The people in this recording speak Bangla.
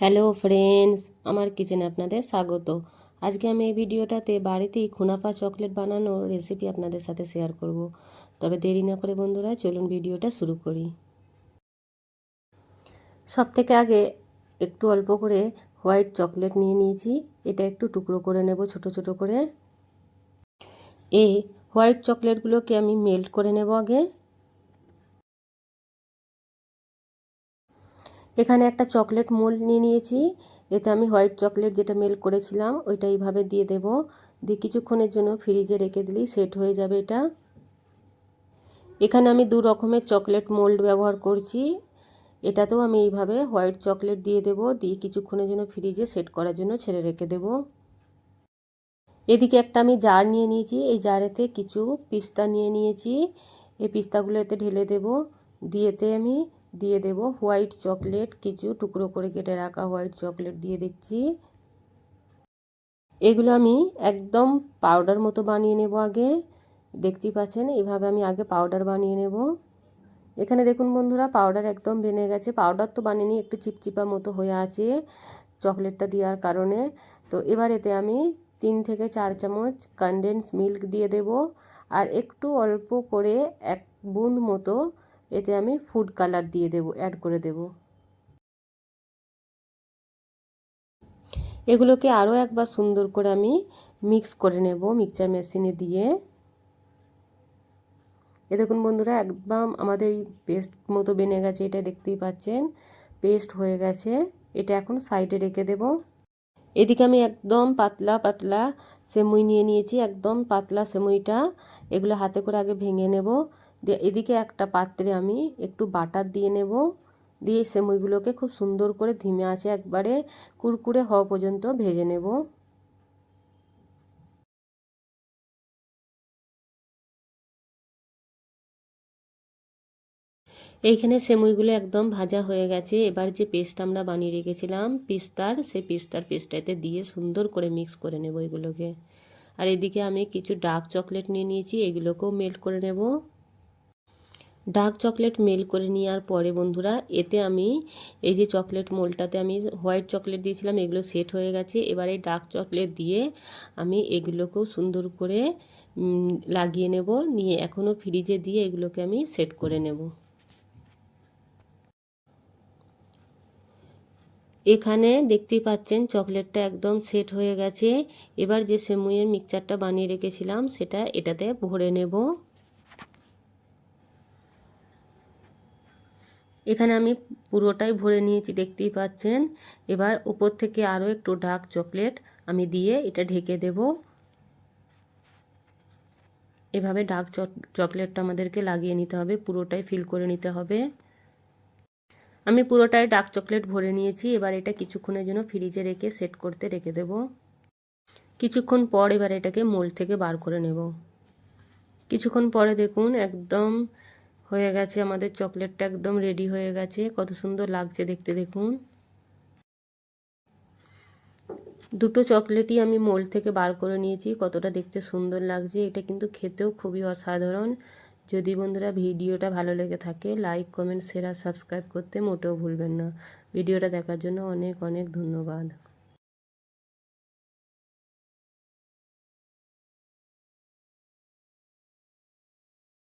হ্যালো ফ্রেন্ডস আমার কিচেনে আপনাদের স্বাগত। আজকে আমি এই ভিডিওটাতে বাড়িতেই খুনাপা চকলেট বানানোর রেসিপি আপনাদের সাথে শেয়ার করব। তবে দেরি না করে বন্ধুরা, চলুন ভিডিওটা শুরু করি। সব থেকে আগে একটু অল্প করে হোয়াইট চকলেট নিয়ে নিয়েছি। এটা একটু টুকরো করে নেব, ছোট ছোট করে। এই হোয়াইট চকলেটগুলোকে আমি মেল্ট করে নেব আগে। এখানে একটা চকলেট মোল্ড নিয়ে নিয়েছি। এতে আমি হোয়াইট চকলেট যেটা মেল করেছিলাম, ওইটা এইভাবে দিয়ে দেব। দিয়ে কিছুক্ষণের জন্য ফ্রিজে রেখে দিলেই সেট হয়ে যাবে এটা। এখানে আমি দু রকমের চকলেট মোল্ড ব্যবহার করছি। এটাতেও আমি এইভাবে হোয়াইট চকলেট দিয়ে দেব। দিয়ে কিছুক্ষণের জন্য ফ্রিজে সেট করার জন্য ছেড়ে রেখে দেব। এদিকে একটা আমি জার নিয়ে নিয়েছি। এই জারেতে কিছু পিস্তা নিয়ে নিয়েছি। এই পিস্তাগুলো এতে ঢেলে দেব। দিয়েতে আমি দিয়ে দেব হোয়াইট চকলেট, কিছু টুকরো করে কেটে রাখা হোয়াইট চকলেট দিয়ে দিচ্ছি। এগুলো আমি একদম পাউডার মতো বানিয়ে নেব আগে। দেখতেই পাচ্ছেন, এভাবে আমি আগে পাউডার বানিয়ে নেব। এখানে দেখুন বন্ধুরা, পাউডার একদম বেনে গেছে। পাউডার তো বানিয়ে একটু চিপচিপা মতো হয়ে আছে চকলেটটা দেওয়ার কারণে। তো এবার এতে আমি তিন থেকে চার চামচ কনডেন্স মিল্ক দিয়ে দেব। আর একটু অল্প করে এক বুঁদ মতো এতে আমি ফুড কালার দিয়ে দেব অ্যাড করে দেব। এগুলোকে আরও একবার সুন্দর করে আমি মিক্স করে নেব মিক্সচার মেশিনে দিয়ে। এ দেখুন বন্ধুরা, একদম আমাদের এই পেস্ট মতো বেনে গেছে, এটা দেখতেই পাচ্ছেন। পেস্ট হয়ে গেছে, এটা এখন সাইডে রেখে দেব। এদিকে আমি একদম পাতলা পাতলা সেমুই নিয়ে নিয়েছি, একদম পাতলা সেমুইটা। এগুলো হাতে করে আগে ভেঙে নেব। এদিকে একটা পাত্রে আমি একটু বাটার দিয়ে নেব। দিয়ে সেমুইগুলোকে খুব সুন্দর করে ধিমে আছে একবারে কুরকুরে হওয়া পর্যন্ত ভেজে নেব। এইখানে সেমুইগুলো একদম ভাজা হয়ে গেছে। এবার যে পেস্ট আমরা বানিয়ে রেখেছিলাম পিস্তার সেই পিস্তার পেস্টটাতে দিয়ে সুন্দর করে মিক্স করে নেব এগুলোকে। আর এদিকে আমি কিছু ডার্ক চকলেট নিয়ে নিয়েছি, এগুলোকেও মেল্ট করে নেব। ডার্ক চকলেট মেল করে নেওয়ার পরে, বন্ধুরা, এতে আমি এই যে চকলেট মোলটাতে আমি হোয়াইট চকলেট দিয়েছিলাম, এগুলো সেট হয়ে গেছে। এবার এই ডার্ক চকলেট দিয়ে আমি এগুলোকেও সুন্দর করে লাগিয়ে নেব, নিয়ে এখনও ফ্রিজে দিয়ে এগুলোকে আমি সেট করে নেব। এখানে দেখতেই পাচ্ছেন, চকলেটটা একদম সেট হয়ে গেছে। এবার যে সেমুইয়ের মিক্সচারটা বানিয়ে রেখেছিলাম, সেটা এটাতে ভরে নেব। এখানে আমি পুরোটাই ভরে নিয়েছি, দেখতেই পাচ্ছেন। এবার উপর থেকে আরও একটু ডার্ক চকলেট আমি দিয়ে এটা ঢেকে দেব। এভাবে ডার্ক চকলেটটা আমাদেরকে লাগিয়ে নিতে হবে, পুরোটাই ফিল করে নিতে হবে। আমি পুরোটাই ডার্ক চকলেট ভরে নিয়েছি, এবার এটা কিছুক্ষণের জন্য ফ্রিজে রেখে সেট করতে রেখে দেব। কিছুক্ষণ পর এবার এটাকে মোল থেকে বার করে নেব। কিছুক্ষণ পরে দেখুন, একদম হয়ে গেছে, আমাদের চকলেটটা একদম রেডি হয়ে গেছে। কত সুন্দর লাগছে দেখতে দেখুন। দুটো চকলেটই আমি মোল থেকে বার করে নিয়েছি, কতটা দেখতে সুন্দর লাগছে। এটা কিন্তু খেতেও খুবই অসাধারণ। যদি বন্ধুরা ভিডিওটা ভালো লেগে থাকে লাইক কমেন্ট শেয়ার সাবস্ক্রাইব করতে মোটেও ভুলবেন না। ভিডিওটা দেখার জন্য অনেক অনেক ধন্যবাদ।